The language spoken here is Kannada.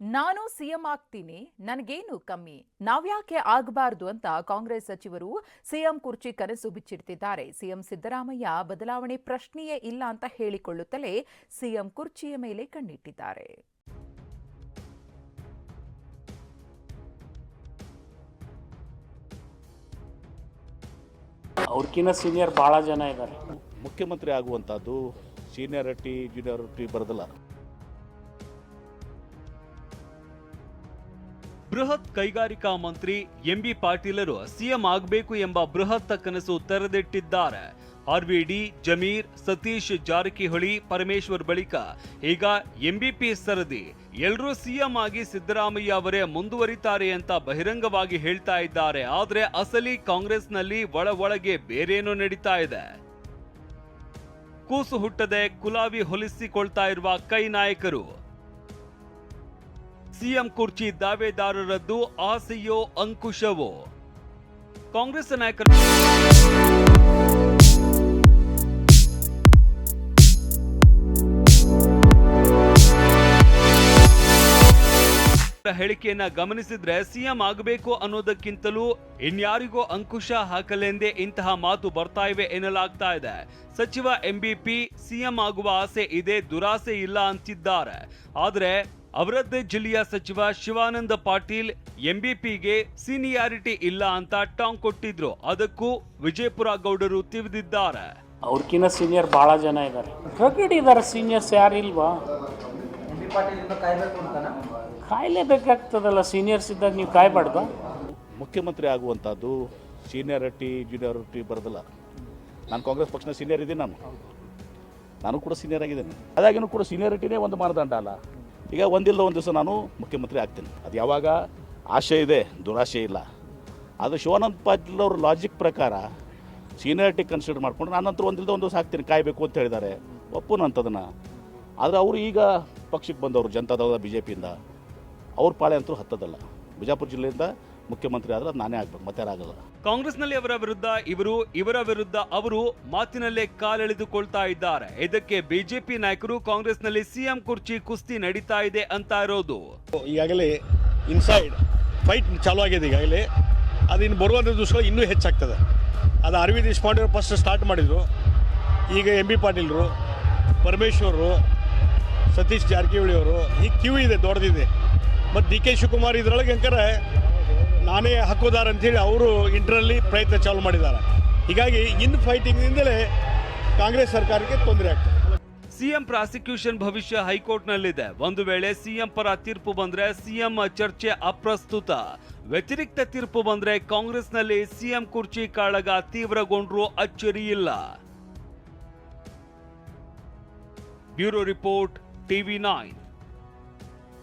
ನಾನು ಸಿಎಂ ಆಗ್ತೀನಿ ನನಗೇನು ಕಮ್ಮಿ ನಾವ್ಯಾಕೆ ಆಗಬಾರ್ದು ಅಂತ ಕಾಂಗ್ರೆಸ್ ಸಚಿವರು ಸಿಎಂ ಕುರ್ಚಿ ಕನಸು ಬಿಚ್ಚಿಡ್ತಿದ್ದಾರೆ. ಸಿಎಂ ಸಿದ್ದರಾಮಯ್ಯ ಬದಲಾವಣೆ ಪ್ರಶ್ನೆಯೇ ಇಲ್ಲ ಅಂತ ಹೇಳಿಕೊಳ್ಳುತ್ತಲೇ ಸಿಎಂ ಕುರ್ಚಿಯ ಮೇಲೆ ಕಣ್ಣಿಟ್ಟಿದ್ದಾರೆ. ಅವ್ರಕ್ಕಿಂತ ಸೀನಿಯರ್ ಬಹಳ ಜನ ಇದ್ದಾರೆ ಮುಖ್ಯಮಂತ್ರಿ ಆಗುವಂಥದ್ದು ಸೀನಿಯಾರಿಟಿ ಜೂನಿಯಾರಿಟಿ ಬರೋದಿಲ್ಲ. ಬೃಹತ್ ಕೈಗಾರಿಕಾ ಮಂತ್ರಿ ಎಂಬಿ ಪಾಟೀಲರು ಸಿಎಂ ಆಗಬೇಕು ಎಂಬ ಬೃಹತ್ ಕನಸು ತೆರೆದಿಟ್ಟಿದ್ದಾರೆ. ಆರ್ವಿಡಿ, ಜಮೀರ್, ಸತೀಶ್ ಜಾರಕಿಹೊಳಿ, ಪರಮೇಶ್ವರ್ ಬಳಿಕ ಈಗ ಎಂಬಿಪಿ ಸರದಿ. ಎಲ್ಲರೂ ಸಿಎಂ ಆಗಿ ಸಿದ್ದರಾಮಯ್ಯ ಅವರೇ ಮುಂದುವರಿತಾರೆ ಅಂತ ಬಹಿರಂಗವಾಗಿ ಹೇಳ್ತಾ ಇದ್ದಾರೆ. ಆದರೆ ಅಸಲಿ ಕಾಂಗ್ರೆಸ್ನಲ್ಲಿ ಒಳ ಒಳಗೆ ಬೇರೇನೋ ನಡೀತಾ ಇದೆ. ಕೂಸು ಹುಟ್ಟದೆ ಕುಲಾವಿ ಹೊಲಿಸಿಕೊಳ್ತಾ ಇರುವ ಕೈ ನಾಯಕರು ಸಿಎಂ ಕುರ್ಚಿ ದಾವೆದಾರರದ್ದು ಆಸೆಯೋ ಅಂಕುಶವೋ? ಕಾಂಗ್ರೆಸ್ ನಾಯಕರು ಹೇಳಿಕೆಯನ್ನ ಗಮನಿಸಿದ್ರೆ ಸಿಎಂ ಆಗಬೇಕು ಅನ್ನೋದಕ್ಕಿಂತಲೂ ಇನ್ಯಾರಿಗೋ ಅಂಕುಶ ಹಾಕಲೆಂದೇ ಇಂತಹ ಮಾತು ಬರ್ತಾ ಇವೆ ಎನ್ನಲಾಗ್ತಾ ಇದೆ. ಸಚಿವ ಎಂಬಿಪಿ ಸಿಎಂ ಆಗುವ ಆಸೆ ಇದೆ, ದುರಾಸೆ ಇಲ್ಲ ಅಂತಿದ್ದಾರೆ. ಆದ್ರೆ ಅವರದ್ದೇ ಜಿಲ್ಲೆಯ ಸಚಿವ ಶಿವಾನಂದ ಪಾಟೀಲ್ ಎಂಬಿಪಿಗೆ ಸೀನಿಯಾರಿಟಿ ಇಲ್ಲ ಅಂತ ಟಾಂಗ್ ಕೊಟ್ಟಿದ್ರು. ಅದಕ್ಕೂ ವಿಜಯಪುರ ಗೌಡರು ತಿವಿದಿದ್ದಾರೆ. ಅವ್ರಕ್ಕಿಂತ ಸೀನಿಯರ್ ಬಹಳ ಜನ ಇದ್ದಾರೆ ರಗಡ್ ಇದ್ದಾರೆ ಸೀನಿಯರ್ಸ್ ಯಾರು ಇಲ್ವಾ? ಕಾಯಲೇಬೇಕಾಗ್ತದಲ್ಲ ಸೀನಿಯರ್ಸ್ ಇದ್ದಾಗ ನೀವು ಕಾಯಬಾರ್ದು? ಮುಖ್ಯಮಂತ್ರಿ ಆಗುವಂಥದ್ದು ಸೀನಿಯಾರಿಟಿ ಜೂನಿಯಾರಿಟಿ ಬರೋದಿಲ್ಲ. ನಾನು ಕಾಂಗ್ರೆಸ್ ಪಕ್ಷದ ಸೀನಿಯರ್ ಇದ್ದೀನಿ ನಾನು. ನಾನು ಕೂಡ ಸೀನಿಯರ್ ಆಗಿದ್ದೇನೆ. ಅದಾಗಿನೂ ಕೂಡ ಸೀನಿಯಾರಿಟಿನೇ ಒಂದು ಮಾನದಂಡ ಅಲ್ಲ. ಈಗ ಒಂದಿಲ್ಲ ಒಂದು ದಿವಸ ನಾನು ಮುಖ್ಯಮಂತ್ರಿ ಆಗ್ತೀನಿ. ಅದು ಯಾವಾಗ? ಆಶೆ ಇದೆ, ದುರಾಶೆ ಇಲ್ಲ. ಅದು ಶಿವಾನಂದ ಪಾಟೀಲ್ ಅವ್ರ ಲಾಜಿಕ್ ಪ್ರಕಾರ ಸೀನಿಯಾರಿಟಿ ಕನ್ಸಿಡರ್ ಮಾಡಿಕೊಂಡು ನಾನಂತರ ಒಂದಿಲ್ಲದ ಒಂದು ದಿವಸ ಆಗ್ತೀನಿ, ಕಾಯಬೇಕು ಅಂತ ಹೇಳಿದ್ದಾರೆ. ಒಪ್ಪುನಂಥದನ್ನು ಆದರೆ ಅವರು ಈಗ ಪಕ್ಷಕ್ಕೆ ಬಂದವರು, ಜನತಾದಳದ ಬಿ ಜೆ ಪಿಯಿಂದ ಅವ್ರ ಪಾಳೆ ಅಂತೂ ಹತ್ತದಲ್ಲ. ಬಿಜಾಪುರ ಜಿಲ್ಲೆಯಿಂದ ಮುಖ್ಯಮಂತ್ರಿ ಆದ್ರೆ ಅದು ನಾನೇ ಆಗ್ಬೇಕು ಮತ್ತೆ ಯಾರಾಗಲ್ಲ ಕಾಂಗ್ರೆಸ್ನಲ್ಲಿ ಅವರ ವಿರುದ್ಧ ಇವರು ಇವರ ವಿರುದ್ಧ ಅವರು ಮಾತಿನಲ್ಲೇ ಕಾಲೆಳೆದುಕೊಳ್ತಾ ಇದ್ದಾರೆ. ಇದಕ್ಕೆ ಬಿಜೆಪಿ ನಾಯಕರು ಕಾಂಗ್ರೆಸ್ನಲ್ಲಿ ಸಿಎಂ ಕುರ್ಚಿ ಕುಸ್ತಿ ನಡೀತಾ ಇದೆ ಅಂತ ಇರೋದು. ಈಗಾಗಲೇ ಇನ್ಸೈಡ್ ಫೈಟ್ ಚಾಲು ಆಗಿದೆ ಈಗಾಗಲೇ. ಅದು ಇನ್ನು ಬರುವಂಥ ದಿವಸಗಳು ಇನ್ನೂ ಹೆಚ್ಚಾಗ್ತದೆ. ಅದು ಅರವಿಂದ್ ದೇಶಪಾಂಡೆ ಅವರು ಫಸ್ಟ್ ಸ್ಟಾರ್ಟ್ ಮಾಡಿದರು. ಈಗ ಎಂ ಬಿ ಪಾಟೀಲ್ರು ಪರಮೇಶ್ವರರು ಸತೀಶ್ ಜಾರಕಿಹೊಳಿ ಅವರು ಈ ಕ್ಯೂ ಇದೆ ದೊಡ್ಡದಿದೆ. ಮತ್ತು ಡಿ ಕೆ ಶಿವಕುಮಾರ್ ಇದರೊಳಗೆ ಅಂಕರೆ ನಾನೇ ಹಕ್ಕುದಾರ ಅಂತೇಳಿ ಅವರು ಇಂಟ್ರಲ್ಲಿ ಪ್ರಯತ್ನ ಚಾಲು ಮಾಡಿದ್ದಾರೆ. ಹೀಗಾಗಿ ಇನ್ ಫೈಟಿಂಗ್ನಿಂದಲೇ ಕಾಂಗ್ರೆಸ್ ಸರ್ಕಾರಕ್ಕೆ ತೊಂದರೆ ಆಗ್ತದೆ. ಸಿಎಂ ಪ್ರಾಸಿಕ್ಯೂಷನ್ ಭವಿಷ್ಯ ಹೈಕೋರ್ಟ್ನಲ್ಲಿದೆ. ಒಂದು ವೇಳೆ ಸಿಎಂ ಪರ ತೀರ್ಪು ಬಂದ್ರೆ ಸಿಎಂ ಚರ್ಚೆ ಅಪ್ರಸ್ತುತ. ವ್ಯತಿರಿಕ್ತ ತೀರ್ಪು ಬಂದ್ರೆ ಕಾಂಗ್ರೆಸ್ನಲ್ಲಿ ಸಿಎಂ ಕುರ್ಚಿ ಕಾಳಗ ತೀವ್ರಗೊಂಡ್ರೂ ಅಚ್ಚರಿ ಇಲ್ಲ. Bureau report, TV nine.